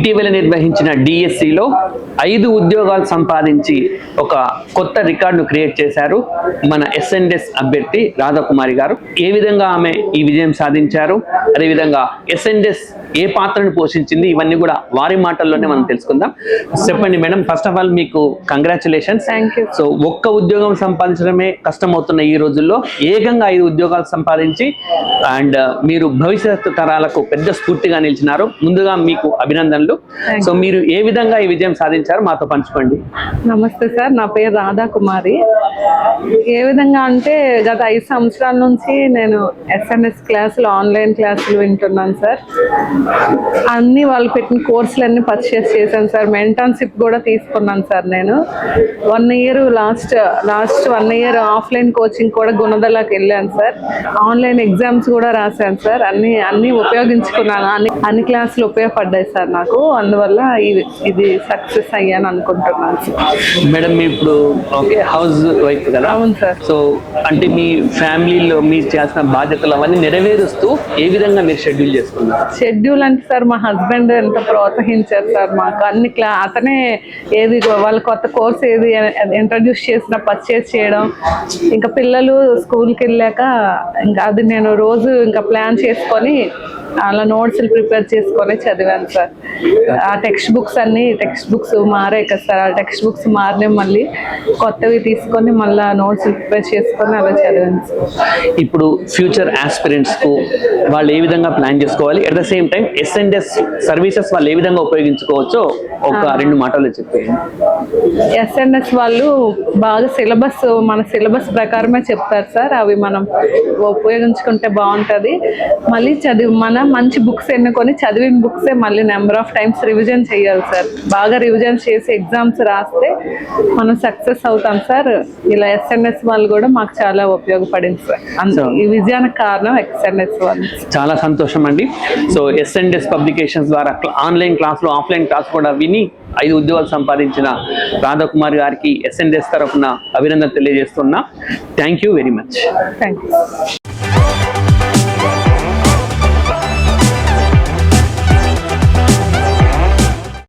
ఇటీవల నిర్వహించిన డిఎస్సిలో ఐదు ఉద్యోగాలు సంపాదించి ఒక కొత్త రికార్డును క్రియేట్ చేశారు మన ఎస్ఎన్ఎస్ అభ్యర్థి రాధాకుమారి గారు. ఏ విధంగా ఆమె ఈ విజయం సాధించారు? అదేవిధంగా ఎస్ఎన్ఎస్ ఏ పాత్రను పోషించింది? ఇవన్నీ కూడా వారి మాటల్లోనే మనం తెలుసుకుందాం. చెప్పండి మేడం ఫస్ట్ ఆఫ్ ఆల్ మీకు కంగ్రాచులేషన్స్ థ్యాంక్ యూ సో ఒక్క ఉద్యోగం సంపాదించడమే కష్టమవుతున్న ఈ రోజుల్లో ఏకంగా ఐదు ఉద్యోగాలు సంపాదించి అండ్ మీరు భవిష్యత్తు తరాలకు పెద్ద స్ఫూర్తిగా నిలిచినారు. ముందుగా మీకు అభినందనలు. Thank సో మీరు ఏ విధంగా ఈ విజయం సాధించారో మాతో పంచుకోండి. నమస్తే సార్ నా పేరు రాధా కుమారి ఏ విధంగా అంటే గత ఐదు సంవత్సరాల నుంచి నేను ఎస్ఎంఎస్ క్లాసులు ఆన్లైన్ క్లాసులు వింటున్నాను సార్. అన్ని వాళ్ళు పెట్టిన కోర్సులన్నీ పర్చేస్ చేశాను సార్. మెంటర్న్షిప్ కూడా తీసుకున్నాను సార్ నేను. One year last last one year offline coaching కూడా గుణదలకి వెళ్ళాను సార్. ఆన్లైన్ ఎగ్జామ్స్ కూడా రాశాను సార్. అన్ని అన్ని ఉపయోగించుకున్నాను. అన్ని అన్ని క్లాసులు ఉపయోగపడ్డాయి సార్ నాకు. అందువల్ల ఇది ఇది సక్సెస్ అయ్యాను అనుకుంటున్నాను సార్. మేడం ఇప్పుడు ఓకే హౌస్ వైఫ్ కదా? అవును సార్. సో అంటే మీ ఫ్యామిలీలో మీరు చేయాల్సిన బాధ్యతలు అవన్నీ నెరవేరుస్తూ ఏ విధంగా మీరు షెడ్యూల్ చేసుకున్నారు? షెడ్యూల్ అంటే సార్ మా హస్బెండ్ ఎంత ప్రోత్సహించారు సార్ మాకు. అన్ని క్లా అతనే ఏది వాళ్ళ కొత్త కోర్స్ ఏది ఇంట్రడ్యూస్ చేసిన పర్చేస్ చేయడం. ఇంకా పిల్లలు స్కూల్కి వెళ్ళాక ఇంకా అది నేను రోజు ఇంకా ప్లాన్ చేసుకొని అలా నోట్స్లు ప్రిపేర్ చేసుకొని చదివాను సార్. ఆ టెక్స్ట్ బుక్స్ అన్ని టెక్స్ట్ బుక్స్ మారాయి కదా సార్. ఆ టెక్స్ట్ బుక్స్ మారినాయి మళ్ళీ. కొత్తవి తీసుకొని మళ్ళీ నోట్స్ ప్రిపేర్ చేసుకొని అలా చదివాను. ఇప్పుడు ఫ్యూచర్ ఆస్పిరెంట్స్కు వాళ్ళు ఏ విధంగా ప్లాన్ చేసుకోవాలి? At the same time SNS services వాళ్ళు ఏ విధంగా ఉపయోగించుకోవచ్చో ఒక రెండు మాటలు చెప్పేయండి. ఎస్ఎన్ఎస్ వాళ్ళు బాగా సిలబస్ మన సిలబస్ ప్రకారమే చెప్తారు సార్. అవి మనం ఉపయోగించుకుంటే బాగుంటుంది. మళ్ళీ చదివి మన మంచి బుక్స్ ఎన్నుకొని చదివిన బుక్సే మళ్ళీ నెంబర్ ఆఫ్ టైమ్స్ రివిజన్ చేయాలి సార్. బాగా రివిజన్ చేసి ఎగ్జామ్స్ రాస్తే మనం సక్సెస్ అవుతాం సార్. ఇలా ఎస్ఎన్ఎస్ వాళ్ళు కూడా మాకు చాలా ఉపయోగపడింది సార్. ఈ విజయానికి కారణం ఎస్ఎన్ఎస్ వాళ్ళు. చాలా సంతోషం అండి. సో ఎస్ఎన్ఎస్ పబ్లికేషన్స్ ద్వారా ఆన్లైన్ క్లాసులు ఆఫ్లైన్ క్లాస్ కూడా విని ఐదు ఉద్యోగాలు సంపాదించిన రాధాకుమార్ గారికి ఎస్ఎన్ఎస్ తరఫున అభినందన తెలియజేస్తున్నా. Thank you very much thank